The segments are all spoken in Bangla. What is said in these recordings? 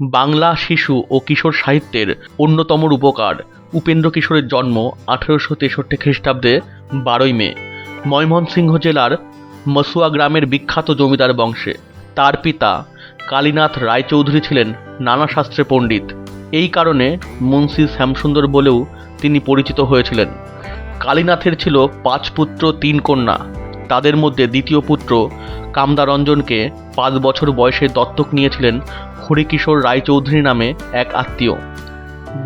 বাংলা শিশু ও কিশোর সাহিত্যের অন্যতম রূপকার। উপেন্দ্র কিশোরের জন্ম আঠেরোশো তেষট্টি খ্রিস্টাব্দে বারোই মে, ময়মনসিংহ জেলার মসুয়া গ্রামের বিখ্যাত জমিদার বংশে। তার পিতা কালীনাথ রায়চৌধুরী ছিলেন নানা শাস্ত্রে পণ্ডিত। এই কারণে মুন্সি শ্যামসুন্দর বলেও তিনি পরিচিত হয়েছিলেন। কালীনাথের ছিল পাঁচ পুত্র, তিন কন্যা। তাদের মধ্যে দ্বিতীয় পুত্র কামদারঞ্জনকে পাঁচ বছর বয়সে দত্তক নিয়েছিলেন হরিকিশোর রায়চৌধুরী নামে এক আত্মীয়।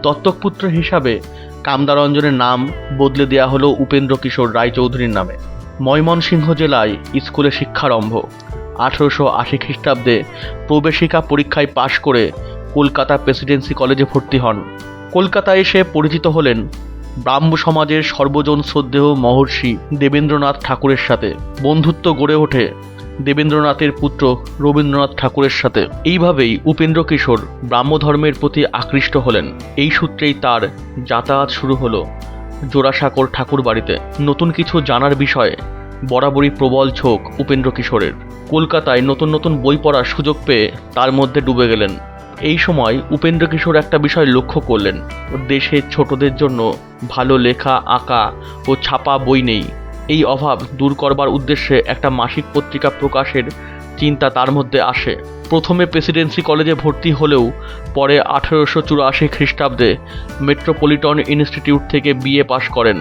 দত্তক পুত্র হিসাবে কামদারঞ্জনের নাম বদলে দেওয়া হলো উপেন্দ্র কিশোর রায়চৌধুরীর নামে। ময়মনসিংহ জেলায় স্কুলে শিক্ষারম্ভ আঠেরোশো আশি খ্রিস্টাব্দে প্রবেশিকা পরীক্ষায় পাশ করে কলকাতা প্রেসিডেন্সি কলেজে ভর্তি হন। কলকাতায় এসে পরিচিত হলেন ব্রাহ্ম সমাজের সর্বজন শ্রদ্ধেয় মহর্ষি দেবেন্দ্রনাথ ঠাকুরের সাথে। বন্ধুত্ব গড়ে ওঠে দেবেন্দ্রনাথের পুত্র রবীন্দ্রনাথ ঠাকুরের সাথে। এইভাবেই উপেন্দ্র কিশোর ব্রাহ্মধর্মের প্রতি আকৃষ্ট হলেন। এই সূত্রেই তার যাতায়াত শুরু হলো জোড়াসাঁকোর ঠাকুর বাড়িতে। নতুন কিছু জানার বিষয়ে বরাবরই প্রবল ঝোঁক উপেন্দ্র কিশোরের। কলকাতায় নতুন নতুন বই পড়ার সুযোগ পেয়ে তার মধ্যে ডুবে গেলেন। এই সময় উপেন্দ্র কিশোর একটা বিষয় লক্ষ্য করলেন। দেশের ছোটদের জন্য ভালো লেখা, আঁকা ও ছাপা বই নেই। এই অভাব দূর করবার উদ্দেশ্যে একটা মাসিক পত্রিকা প্রকাশের চিন্তা তার মধ্যে আসে। প্রথমে প্রেসিডেন্সি কলেজে ভর্তি হলেও পরে আঠেরোশো চুরাশি খ্রিস্টাব্দে মেট্রোপলিটন ইনস্টিটিউট থেকে বিএ পাশ করেন।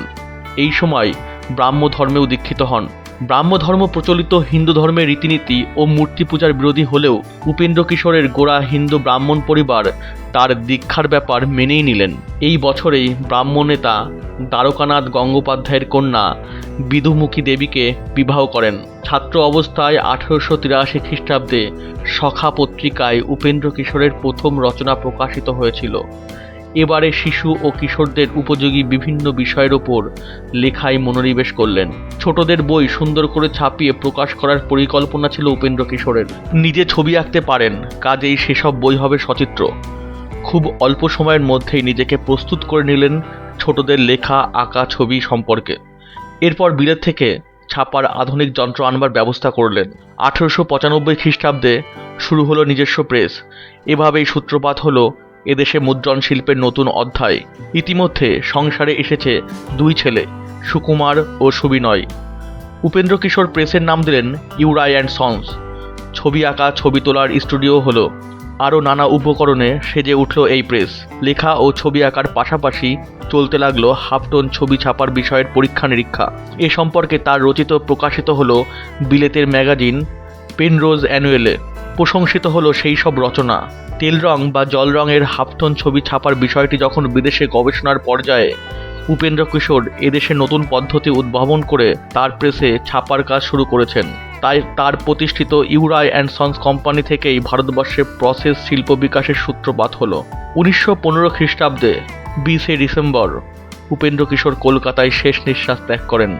এই সময় ব্রাহ্ম ধর্মেও দীক্ষিত হন। ব্রাহ্ম ধর্ম প্রচলিত হিন্দু ধর্মের রীতিনীতি ও মূর্তি পূজার বিরোধী হলেও উপেন্দ্র কিশোরের গোড়া হিন্দু ব্রাহ্মণ পরিবার তার দীক্ষার ব্যাপার মেনেই নিলেন। এই বছরেই ব্রাহ্ম নেতা দ্বারকানাথ গঙ্গোপাধ্যায়ের কন্যা বিধুমুখী দেবীকে বিবাহ করেন। ছাত্র অবস্থায় আঠেরোশো তিরাশি খ্রিস্টাব্দে সখা পত্রিকায় উপেন্দ্র কিশোরের প্রথম রচনা প্রকাশিত হয়েছিল। এবারে শিশু ও কিশোরদের উপযোগী বিভিন্ন বিষয়ের ওপর লেখায় মনোনিবেশ করলেন। ছোটদের বই সুন্দর করে ছাপিয়ে প্রকাশ করার পরিকল্পনা ছিল উপেন্দ্র কিশোরের। নিজে ছবি আঁকতে পারেন, কাজেই সেসব বই হবে সচিত্র। খুব অল্প সময়ের মধ্যেই নিজেকে প্রস্তুত করে নিলেন ছোটদের লেখা, আঁকা, ছবি সম্পর্কে। এরপর বিলেত থেকে ছাপার আধুনিক যন্ত্র আনবার ব্যবস্থা করলেন। আঠেরোশো পঁচানব্বই খ্রিস্টাব্দে শুরু হলো নিজস্ব প্রেস। এভাবেই সূত্রপাত হলো এদেশে মুদ্রণ শিল্পের নতুন অধ্যায়। ইতিমধ্যে সংসারে এসেছে দুই ছেলে, সুকুমার ও সুবিনয়। উপেন্দ্র কিশোর প্রেসের নাম দিলেন ইউরাই অ্যান্ড সন্স। ছবি আঁকা, ছবি তোলার স্টুডিও হলো। আরও নানা উপকরণে সেজে উঠল এই প্রেস। লেখা ও ছবি আঁকার পাশাপাশি চলতে লাগল হাফটন ছবি ছাপার বিষয়ের পরীক্ষা নিরীক্ষা এ সম্পর্কে তার রচিত প্রকাশিত হলো বিলেতের ম্যাগাজিন পেনরোজ অ্যানুয়েলে। প্রশংসিত হলো সেই সব রচনা। তেল রং বা জল রঙের হাফটন ছবি ছাপার বিষয়টি যখন বিদেশে গবেষণার পর্যায়ে উপেন্দ্র কিশোর এদেশে নতুন পদ্ধতি উদ্ভাবন করে তার প্রেসে ছাপার কাজ শুরু করেছেন, তাই তার প্রতিষ্ঠিত ইউরাই অ্যান্ড সন্স কোম্পানি থেকেই ভারতবর্ষে প্রসেস শিল্প বিকাশের সূত্রপাত হল। উনিশশো পনেরো খ্রিস্টাব্দে বিশে ডিসেম্বর উপেন্দ্র কিশোর কলকাতায় শেষ নিঃশ্বাস ত্যাগ করেন।